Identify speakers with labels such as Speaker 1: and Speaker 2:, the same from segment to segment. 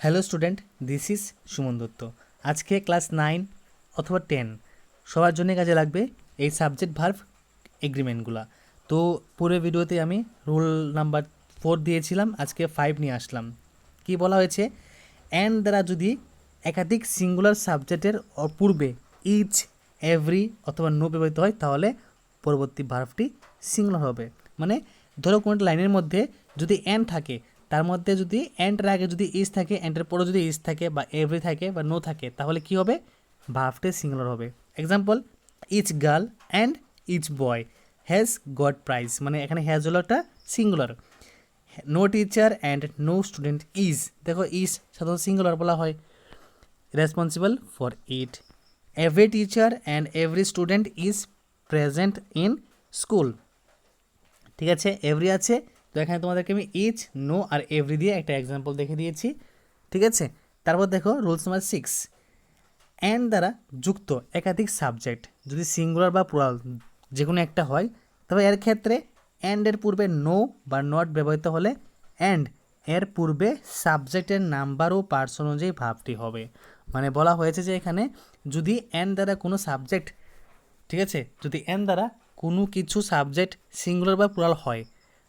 Speaker 1: Hello student, this is Suman Dutta. আজকে class nine অথবা ten, সবার জন্য কাজে লাগবে এই সাবজেক্ট ভার্ভ এগ্রিমেন্টগুলো। তো পুরো ভিডিওতে আমি রুল নাম্বার ফোর দিয়েছিলাম, আজকে ফাইভ নিয়ে আসলাম। কি বলা হয়েছে? অ্যান্ড দ্বারা যদি একাধিক সিঙ্গুলার সাবজেক্টের পূর্বে ইচ, এভরি অথবা নো ব্যবহৃত হয়, তাহলে পরবর্তী ভার্ভটি সিঙ্গুলার হবে। মানে ধরো কোনো লাইনের মধ্যে যদি অ্যান্ড থাকে তার মধ্যে যদি অ্যান্ডের আগে যদি ইজ থাকে অ্যান্ডের পরে যদি ইজ থাকে বা এভরি থাকে বা নো থাকে, তাহলে কি হবে? ভার্ভটি সিঙ্গুলার হবে। Example each girl and each boy has got prize মানে এখানে হ্যাজ হলো একটা singular no teacher and no student is দেখো ইজ সাধারণত সিঙ্গুলার বলা হয়। Responsible for it every teacher and every student is present in school ঠিক আছে? এভরি আছে তো এখানে তোমাদেরকে আমি ইচ নো আর এভরি দিয়ে একটা এক্সাম্পল দেখে দিয়েছি, ঠিক আছে? তারপর দেখো রুলস নাম্বার সিক্স অ্যান্ড দ্বারা যুক্ত একাধিক সাবজেক্ট যদি সিঙ্গুলার বা প্লুরাল যে কোনো একটা হয়, তবে এর ক্ষেত্রে অ্যান্ডের পূর্বে নো বা নট ব্যবহৃত হলে অ্যান্ড এর পূর্বে সাবজেক্টের নাম্বার ও পার্সন অনুযায়ী ভাবটি হবে। মানে বলা হয়েছে যে এখানে যদি অ্যান্ড দ্বারা কোনো সাবজেক্ট ঠিক আছে? যদি এন দ্বারা কোনো কিছু সাবজেক্ট সিঙ্গুলার বা প্লুরাল হয়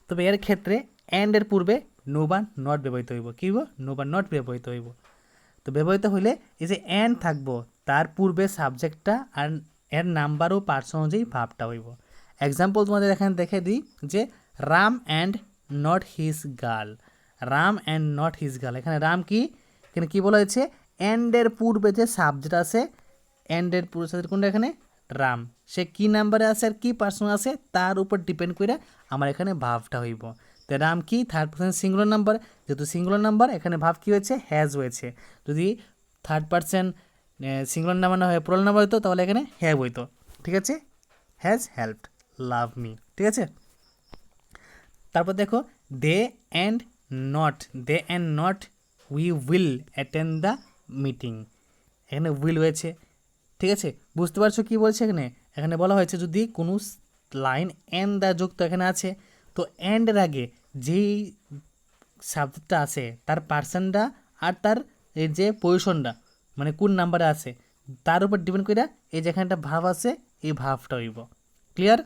Speaker 1: তবে এর ক্ষেত্রে অ্যান্ডের পূর্বে নো বা নট ব্যবহৃত হইব। কী হইব? নো বা নট ব্যবহৃত হইব। তো ব্যবহৃত হইলে এই যে অ্যান্ড থাকব, তার পূর্বে সাবজেক্টটা আর এর নাম্বার ও পার্সন অনুযায়ী ভাবটা হইব। এক্সাম্পল তোমাদের এখানে দেখে দিই যে Ram and not his girl Ram and not his girl এখানে রাম কি? এখানে কী বলা হয়েছে? অ্যান্ডের পূর্বে যে সাবজেক্ট আছে অ্যান্ডের পূর্বে সাবজেক্ট কোনটা এখানে? রাম। সে কি নাম্বারে আছে আর কি পার্সন আছে, তার উপর ডিপেন্ড করে আমার এখানে ভাবটা হইব। তো রাম কি? থার্ড পার্সন সিঙ্গুলার নাম্বার যেহেতু সিঙ্গুলার নাম্বার এখানে ভাব কি হয়েছে? হ্যাজ হয়েছে। যদি থার্ড পার্সন সিঙ্গুলার নাম্বার না হয় পুরাল নাম্বার হতো তাহলে এখানে হ্যাভ হইতো। ঠিক আছে? হ্যাজ হেল্পড লাভ মি ঠিক আছে? তারপর দেখো they and not they and not we will attend the meeting এখানে উইল হয়েছে। ঠিক আছে? বুঝতে পারছ কী বলছে এখানে? এখানে বলা হয়েছে যদি কোনো লাইন এন দ্বারা যুক্ত এখানে আছে, তো এন্ডের আগে যেই সাবজেক্টটা আছে, তার পার্সনটা আর তার এই যে পজিশনটা মানে কোন নাম্বারে আছে, তার উপর ডিপেন্ড করে এই যে একটা ভাব আছে, এই ভাবটা হইব। ক্লিয়ার?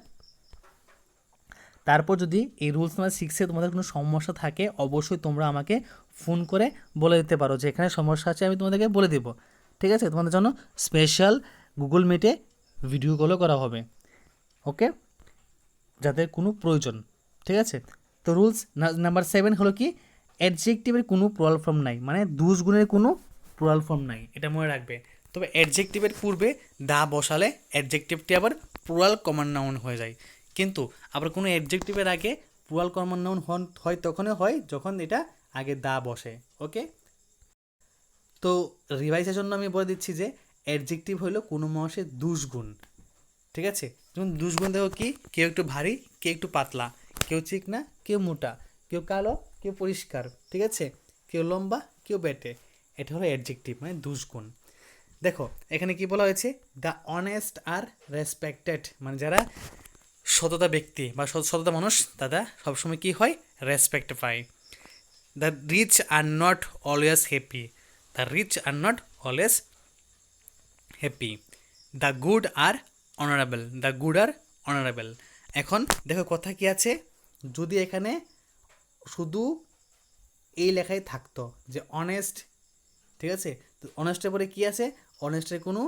Speaker 1: তারপর যদি এই রুলস নাম্বার সিক্সে তোমাদের কোনো সমস্যা থাকে, অবশ্যই তোমরা আমাকে ফোন করে বলে দিতে পারো যে এখানে সমস্যা আছে, আমি তোমাদেরকে বলে দেব। ঠিক আছে? তোমাদের জন্য স্পেশাল গুগল মিটে ভিডিও কলও করা হবে। ওকে যাদের কোনো প্রয়োজন। ঠিক আছে? তো রুলস নাম্বার সেভেন হলো কি? অ্যাডজেক্টিভের কোনো প্লুরাল ফর্ম নাই। মানে দুষ গুণের কোনো প্লুরাল ফর্ম নাই। এটা মনে রাখবে। তবে অ্যাডজেক্টিভের পূর্বে দা বসালে অ্যাডজেক্টিভটি আবার প্লুরাল কমন নাউন হয়ে যায়। কিন্তু আবার কোনো অ্যাডজেক্টিভের আগে প্লুরাল কমন নাউন হয় তখনই হয় যখন এটা আগে দা বসে। ওকে তো রিভাইসের জন্য আমি বলে দিচ্ছি যে অ্যাডজেক্টিভ হলো কোনো মানুষের দুষগুণ, ঠিক আছে? যেমন দুষগুণ দেখো কি? কেউ একটু ভারী, কেউ একটু পাতলা, কেউ চিকনা কেউ মোটা, কেউ কালো, কেউ পরিষ্কার, ঠিক আছে? কেউ লম্বা, কেউ বেটে এটা হলো অ্যাডজেক্টিভ মানে দুষগুণ। দেখো, এখানে কি বলা হয়েছে? দ্য অনেস্ট আর রেসপেক্টেড মানে যারা সততা ব্যক্তি বা সততা মানুষ, তারা সবসময় কি হয়? রেসপেক্ট পায় the rich are not always happy the rich are not always happy the good are honourable the good are honourable এখন দেখো কথা কি আছে? যদি এখানে শুধু এই লেখাই থাকতো যে অনেস্ট ঠিক আছে? তো অনেস্টের পরে কি আছে? অনেস্টের কোনো,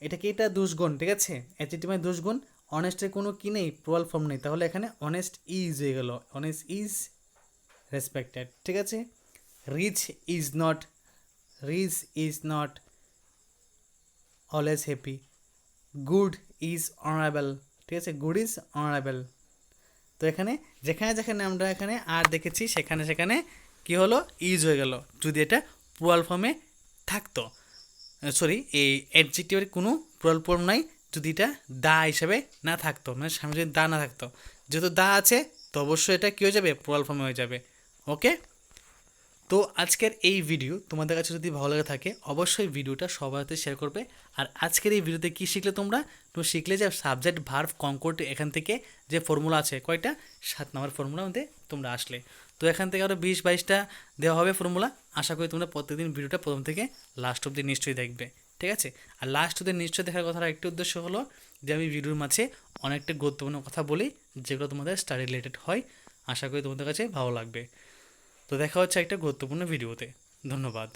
Speaker 1: এটা কি এটা দুষ্গুণ, ঠিক আছে? অ্যাচিটি মানে দুষ্গুণ অনেস্টের কোনো কি নেই? প্রোয়াল ফর্ম নেই। তাহলে এখানে অনেস্ট ইজ হয়ে গেল। অনেস্ট ইজ রেসপেক্টেড ঠিক আছে? Rich is not rich is not always happy good is honourable ঠিক আছে? গুড ইজ অনারেবল তো এখানে, যেখানে যেখানে আমরা এখানে আর দেখেছি, সেখানে সেখানে কি হলো? ইজ হয়ে গেল। যদি এটা প্লুরাল ফর্মে থাকতো সরি এই অ্যাডজেক্টিভের কোনো প্লুরাল ফর্ম নাই, যদি এটা দা হিসাবে না থাকতো মানে সামনে যদি দা না থাকতো, যেহেতু দা আছে, তো অবশ্যই এটা কী হয়ে যাবে? প্লুরাল ফর্মে হয়ে যাবে। ওকে তো আজকের এই ভিডিও তোমাদের কাছে যদি ভালো লাগে থাকে, অবশ্যই ভিডিওটা সবার হাতে শেয়ার করবে। আর আজকের এই ভিডিওতে কী শিখলে তোমরা? তো শিখলে যে সাবজেক্ট ভার্ভ কনকোর্ড এখান থেকে যে ফর্মুলা আছে, কয়টা? সাত নম্বর ফর্মুলা মধ্যে তোমরা আসলে। তো এখান থেকে আরও বিশ, বাইশটা দেওয়া হবে ফর্মুলা আশা করি তোমরা প্রত্যেকদিন ভিডিওটা প্রথম থেকে লাস্ট অবধি নিশ্চয়ই দেখবে। ঠিক আছে? আর লাস্ট অবধি নিশ্চয়ই দেখার কথার একটি উদ্দেশ্য হলো যে, আমি ভিডিওর মাঝে অনেকটা গুরুত্বপূর্ণ কথা বলি, যেগুলো তোমাদের স্টাডি রিলেটেড হয়। আশা করি তোমাদের কাছে ভালো লাগবে। তো দেখা হচ্ছে একটা গুরুত্বপূর্ণ ভিডিওতে। ধন্যবাদ।